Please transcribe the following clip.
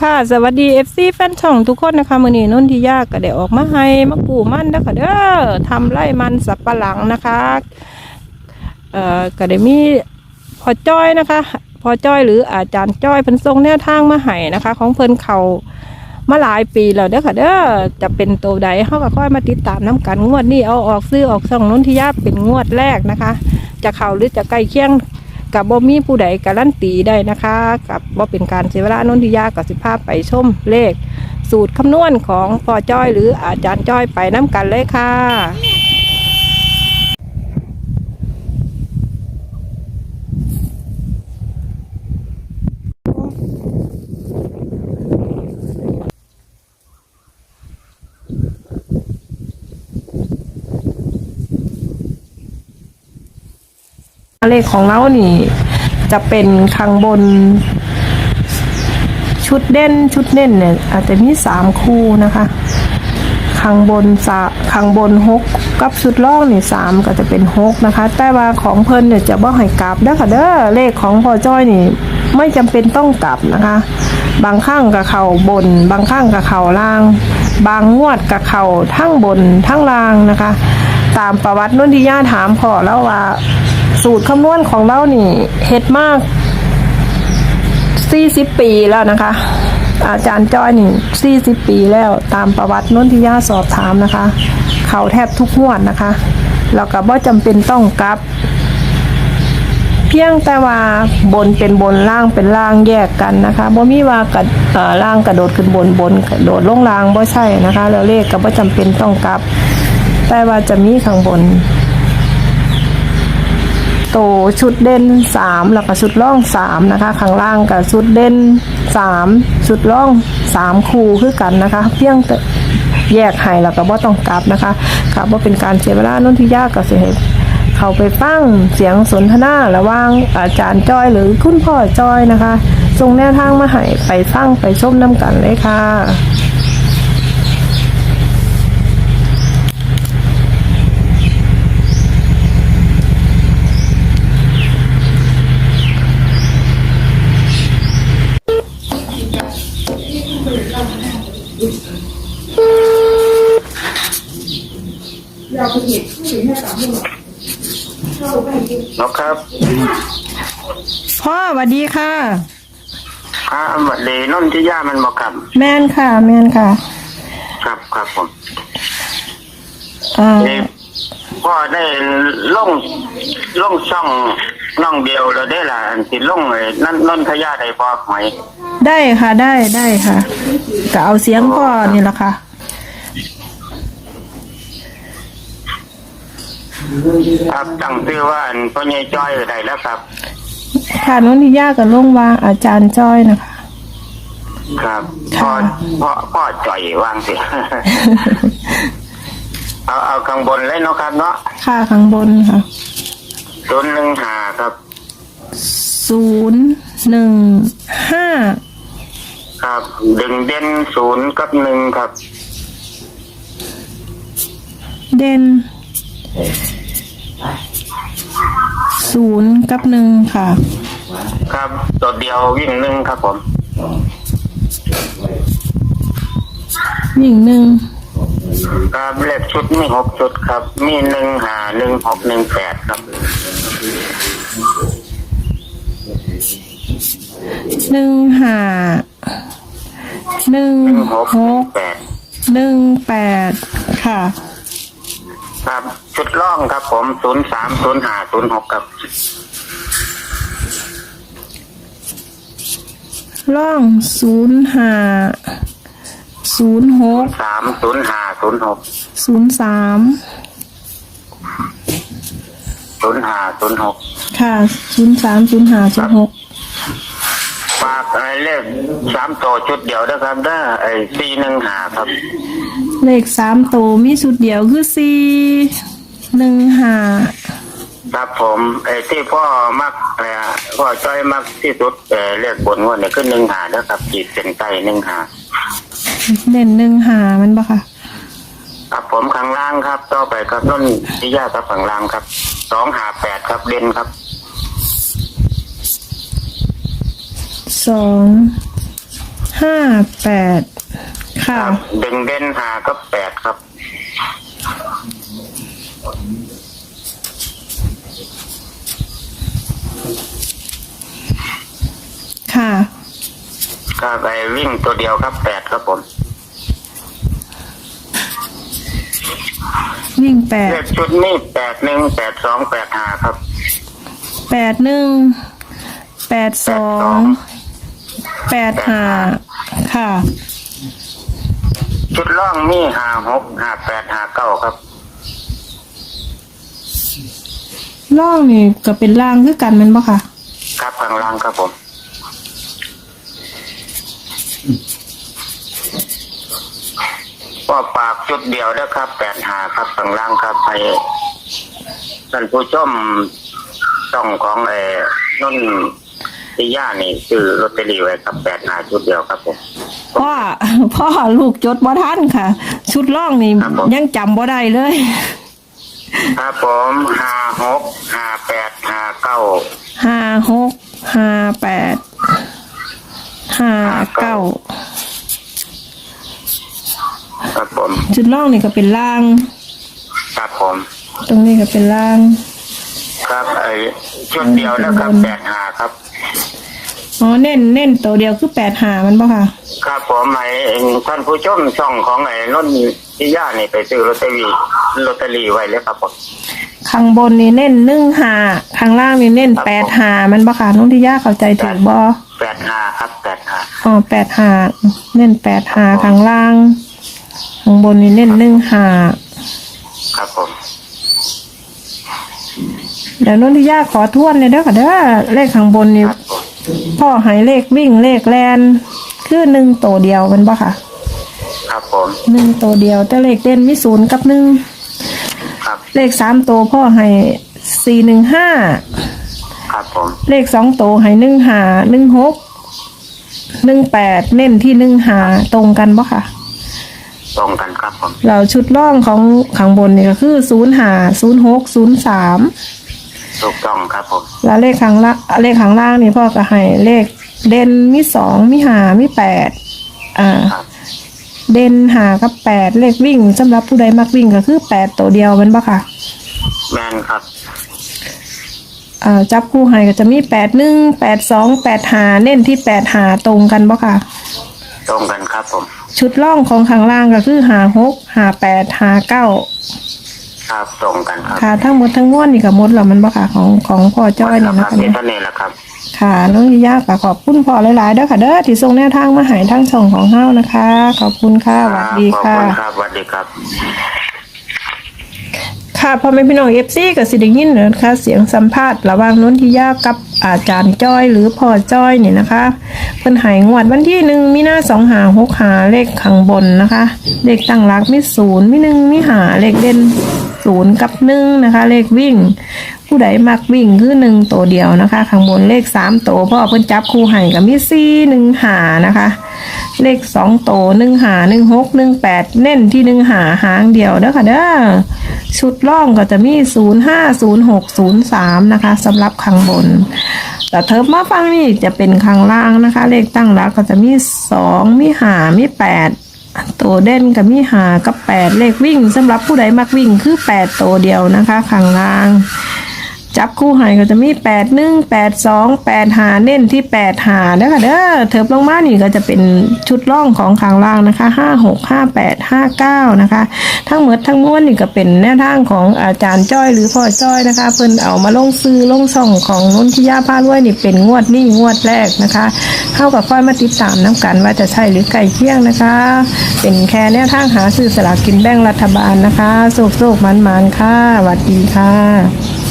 ค่ะ สวัสดี FC แฟนช่องทุกคนนะคะมือนี้นุ่นทิยาก็ได้ออกมาให้มาปลูกมันนะคะเด้อทำไร่มันสับปะหลังนะคะเอ่อก็ได้มีพอจ้อยนะคะ พอจ้อยหรืออาจารย์จ้อยเพิ่นส่งแนวทางมาให้นะคะ ของเพิ่นเขามาหลายปีแล้วเด้อค่ะเด้อจะเป็นตัวใดเฮาก็ค่อยมาติดตามน้กันงวดนี้เอาออกซื้อออกช่องนุ่นทิยาเป็นงวดแรกนะคะ จะเข้าหรือจะใกล้เคียง กับบ่มีผู้ใดการันตีได้นะคะ กับบ่เป็นการเสียเวลานนทิยากับสิภาพไปชมเลข สูตรคำนวณของพ่อจ้อยหรืออาจารย์จ้อยไปน้ำกันเลยค่ะ เลขของเรานี่ จะเป็นข้างบน ชุดเด่นชุดเด่นเนี่ย อาจจะมีสามคู่นะคะข้างบนสะข้างบนหกกับชุดล่องนี่สามก็จะเป็นหกนะคะ แต่ว่าของเพิ่นเนี่ยจะบ่ให้กลับเด้อค่ะเด้อเลขของพอจ้อยนี่ ไม่จำเป็นต้องกลับนะคะ บางข้างกับเข่าบน บางข้างกับเข่าล่าง บางงวดกับเข่าทั้งบนทั้งล่างนะคะ ตามประวัตินุ่นที่ย่าถามพอแล้วว่า สูตรคำนวณของเรานี่เฮ็ดมาก 40 ปีแล้วนะคะ อาจารย์จ้อยนี่40 ปีแล้วตามประวัตินุ่นที่ย่าสอบถามนะคะ เขาแทบทุกงวดนะคะแล้วก็บ่จำเป็นต้องกลับ เพียงแต่ว่าบนเป็นบนล่างเป็นล่างแยกกันนะคะบ่มีว่ากระล่างกระโดดขึ้นบนบนกระโดดลงล่างบ่ใช่นะคะ แล้วเลขก็บ่จำเป็นต้องกลับ แต่ว่าจะมีข้างบน โตชุดเด่นสามแล้วก็ชุดร่องสามนะคะข้างล่างกับชุดเด่นสามชุดร่องสามคู่คือกันนะคะ เพียงแต่แยกให้แล้วก็บ่ต้องกลับนะคะค่ะว่าเป็นการเสียเวลานนที่ยากกับเสียเขาไปฟังเสียงสนทนาระหว่างอาจารย์จ้อยหรือคุณพ่อจ้อยนะคะส่งแนวทางมาให้ไปฟังไปชมน้ำกันเลยค่ะ นกครับพ่อสวัสดีค่ะ อ่าบัดเลยนนที่ย่ามันบอกครับ แม่นค่ะ แม่นค่ะครับครับผมอ่านี่พ่อได้ล่องล่องช่องน่องเดียวเราได้ละติดล่องเลยนั่นนนทยาได้พอหอยได้ค่ะได้ได้ค่ะก็เอาเสียงพ่อนี่แหละค่ะ ครับตั้งชื่อว่าอันพ่อใหญ่จ้อยได้แล้วครับ ค่ะนุ่นที่ยากกับลุงวางอาจารย์จ้อยนะคะ ครับพ่อค่ะพ่อพ่อจ่อยวางสิ เอาเอาข้างบนเลยเนาะครับเนาะค่าข้างบนค่ะศูนย์หนึ่งหาครับศูนย์หนึ่งห้าครับดึงเด่นศูนย์กับหนึ่งครับ เด่น ศูนย์กับหนึ่งค่ะ ครับตัวเดียววิ่งหนึ่งครับผมวิ่งหนึ่งครับเลขชุดมีหกชุดครับ มีหนึ่งหาหนึ่งหกหนึ่งแปดครับหนึ่งห้าหนึ่งหนึ่งหกหหนึ่งกแปดหนึ่งแปดค่ะ ครับ ชุดล่องครับ ผมศูนย์สามศูนย์ห้าศูนย์หกครับล่องศูนย์ห้าศูนย์หกสามศูนย์หาศูนย์หกศูนย์สามศูนย์ห้าศูนย์หกค่ะศูนย์สามศูนย์ห้าศูนย์หกฝากอะไรเลขสามโตวชุดเดียวนะครับได้อไอ้สี่หนึ่งห้าครับ เลขสามตัวมีสุดเดียวคือสี่ หนึ่งห้าครับผมไอ้ที่พ่อมักเอ่อพ่อจ้อยมักที่สุดเอ่อเลขบนงวันนี้คือหนึ่งหานะครับจีดเส้นใต้หนึ่งหาเด่นหนึ่งห้ามันปะคะครับผมข้างล่างครับ ต่อไปครับต้นพิยาครับข้างล่างครับสองหาแปดครับเด่นครับสองห้าแปดค่ะดึงเด่นหาก็แปดครับ ค่ะก็ไปวิ่งตัวเดียวครับแปดครับผมวิ่งแปดเลขชุดนี้แปดหนึ่งแปดสองแปดห้าครับแปดหนึ่งแปดสองแปดห้าค่ะ ชุดล่องมีห้าหกห้าแปดห้าเก้าครับ ล่องนี่ก็เป็นล่างคือกันแมันบ่ค่ะ ครับข้างล่างครับผม ก็ปากจุดเดียวนะครับแปดหาครับข้างล่างครับให้ท่านผู้ชมช่องของเออนุ่นทิยานี่ซื้อลอตเตอรี่ไว้ครับแปดหาจุดเดียวครับผม พ่อ พ่อลูกจดบ่ทันค่ะ ชุดล่องนี่ครับผม ยังจำบ่ได้เลย ครับผมห้าหกห้าแปดห้าเก้าห้าหกห้าแปดห้าเก้าครับผมชุดล่องนี่ก็เป็นล่าง ครับผม ตรงนี้ก็เป็นล่าง ครับไอ้ชุดเดียวนะครับแปดหาครับ อ๋อเน้นเน้นตัวเดียวคือแปดหามันบ่ค่ะ ครับผมไอ้ท่านผู้ชมช่องของไอ้นุ่นทิยานี่ไปซื้อลอตเตอรี่ลอตเตอรี่ไว้เลยครับผมข้างบนนี่เน้นหนึ่งหาข้างล่างนี่เน้นครับแปดหามันบ่ค่ะน้องที่ย่าเข้าใจถูกบ่แปดห้าครับแปดห้าอ๋อแปดหาเน้นแปดหาข้างล่างข้างบนนี่เน้นหนึ่งหาครับผมเดี๋ยวน้องที่ย่าขอทวนเลยเด้อค่ะเด้อเลขข้างบนนี่ครับผม พ่อใหายเลขวิ่งเลขแลนคือหนึ่งตัวเดียวแมันบ่ค่ะครับผมหนึ่งตัวเดียว แต่เลขเด่นมีศูนย์กับหนึ่งครับ เลขสามตัวพ่อให้สี่หนึ่งห้าครับผมเลขสองตัวให้หนึ่งหาหนึ่งหกหนึ่งแปดเน้นที่หนึ่งหาตรงกันบ่ค่ะ ตรงกันครับผมเราชุดล่องของข้างบนนี่ก็คือศูนย์หาศูนย์หกศูนย์สาม ถูกต้องครับผม แล้วเลขข้างล่างเลขข้างล่างนี่พ่อก็ให้เลขเด่นมีสองมีหามีแปดอ่า ครับ เด่นหากับแปดเลขวิ่งสำหรับผู้ใดมักวิ่งก็คือแปดตัวเดียวแมันบ่ค่ะแมนครับ อ่าจับคู่ให้ก็จะมีแปดหนึ่งแปดสองแปดหาเน้นที่แปดหาตรงกันบ่ค่ะ ตรงกันครับผม ชุดล่องของข้างล่างก็คือหาหกหาแปดหาเก้า ครับตรงกันครับค่ะทั้งหมดทั้งมวลนี่ก็หมดแล้วมันบ่ค่ะของของพ่อจ้อยนี่คนะรับคะมีเนี่ยเท่านี้แหละครับ ค่ะน้องยิยาก็ขอบคุณพ่อหลายๆเด้อค่ะเด้อที่ส่งแนวทางมาให้ทั้งช่องของเฮานะคะ ขอบคุณค่ะสวัสดีขอบค่ะคุณครับสวัสดีครับ ค่ะพ่อแม่พี่น้องเอฟซีกับสิได้ยินนะคะเสียงสัมภาษณ์ระหว่างนนทิยากับอาจารย์จ้อยหรือพ่อจ้อยนี่นะคะเพิ่นใหายงวดวันที่หนึ่งมีหน้าสองหาหกหาเลขข้างบนนะคะเลขตั้งหลักมีศูนย์มีหนึ่งมีหาเลขเด่น ศูนย์กับหนึ่งนะคะ เลขวิ่ง ผู้ใดมักวิ่งคือหนึ่งตัวเดียวนะคะ ข้างบนเลขสามตัวพ่อเพิ่นจับคู่ให้กับมีสี่หนึ่งหานะคะ เลขสองโตหนึ่งหาหนึ่งหกหนึ่งแปดเน้นที่หนึ่งหาหางเดียวเด้อค่ะเด้อชุดล่องก็จะมีศูนย์ห้าศูนย์หกศูนย์สามนะคะสำหรับข้างบนแต่เทิบมาฟังนี่จะเป็นข้างล่างนะคะ เลขตั้งหลักก็จะมีสองมีหามีแปด ตัวเด่นกับมีหากับแปดเลขวิ่งสำหรับผู้ใดมักวิ่งคือแปดตัวเดียวนะคะข้างล่าง จับคู่ให้ก็จะมีแปดหนึ่งแปดสองแปดหาเน้นที่แปดหาเด้อค่ะเด้อเถิบลงมานี่ก็จะเป็นชุดล่องของข้างล่างนะคะห้าหกห้าแปดห้าเก้านะคะ ทั้งหมดทั้งมวลนี่ก็เป็นแนวทางของอาจารย์จ้อยหรือพ่อจ้อยนะคะ เพิ่นเอามาลงซื้อลงส่องของนนทิยาพารวยนี่เป็นงวดนี่งวดแรกนะคะ เข้ากับค่อยมาติดตามน้ำกันว่าจะใช่หรือไก่เที่ยงนะคะ เป็นแค่แนวทางหาซื้อสลากกินแบ่งรัฐบาลนะคะโศกโศกมันมันค่ะสวัสดีค่ะ